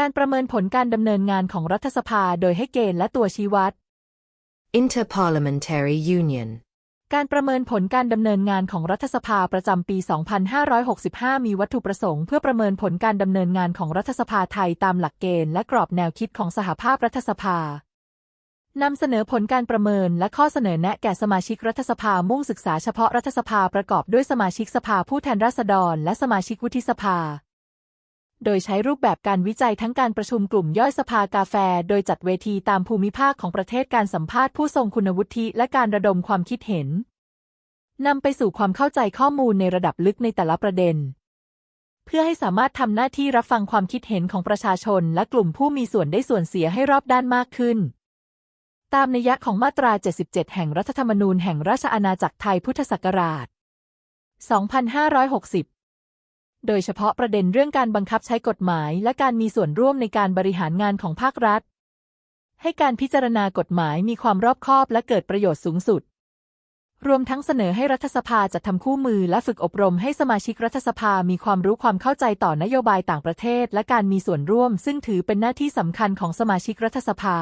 การประเมินผลการดำเนินงานของรัฐสภาโดยให้เกณฑ์และตัวชี้วัด Interparliamentary Union การประเมินผลการดำเนินงานของรัฐสภาประจำปี 2565 มีวัตถุประสงค์เพื่อประเมินผลการดำเนินงานของรัฐสภาไทยตามหลักเกณฑ์และกรอบแนวคิดของสหภาพรัฐสภานำเสนอผลการประเมินและข้อเสนอแนะแก่สมาชิกรัฐสภามุ่งศึกษาเฉพาะรัฐสภาประกอบด้วยสมาชิกสภาผู้แทนราษฎรและสมาชิกวุฒิสภา โดยใช้รูปแบบการวิจัยทั้งการประชุมกลุ่มย่อยสภากาแฟ โดยจัดเวทีตามภูมิภาคของประเทศการสัมภาษณ์ผู้ทรงคุณวุฒิและการระดมความคิดเห็นนำไปสู่ความเข้าใจข้อมูลในระดับลึกในแต่ละประเด็น เพื่อให้สามารถทำหน้าที่รับฟังความคิดเห็นของประชาชน และกลุ่มผู้มีส่วนได้ส่วนเสียให้รอบด้านมากขึ้น ตามนัยยะของมาตรา 77 แห่งรัฐธรรมนูญแห่งราชอาณาจักรไทยพุทธศักราช 2560 โดยเฉพาะประเด็นเรื่องการบังคับใช้กฎหมาย และการมีส่วนร่วมในการบริหารงานของภาครัฐ ให้การพิจารณากฎหมายมีความรอบคอบและเกิดประโยชน์สูงสุด รวมทั้งเสนอให้รัฐสภาจัดทำคู่มือและฝึกอบรมให้สมาชิกรัฐสภามีความรู้ความเข้าใจต่อนโยบายต่างประเทศ และการมีส่วนร่วม ซึ่งถือเป็นหน้าที่สำคัญของสมาชิกรัฐสภา